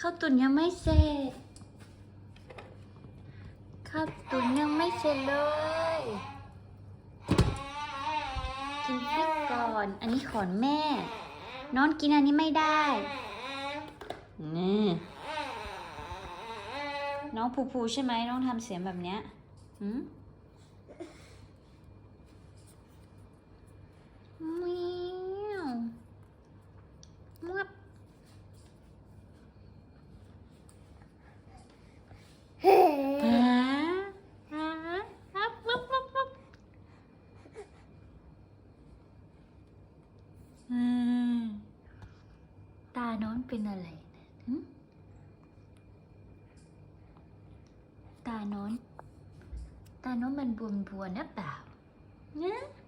ข้าวตุ๋นยังไม่เสร็จข้าวตุ๋นยังไม่เสร็จเลย กินพริกก่อน อันนี้ขอนแม่น้องกินอันนี้ไม่ได้ นี่น้องผูผูใช่ไหมน้องทำเสียงแบบเนี้ยหืมเมียวมับ เฮ้ ฮะฮะฮับมับมับมับอืม น้องเป็นอะไรนะตาโน้น ตาโน้นมันบวมๆนะเปล่าเนะเนะ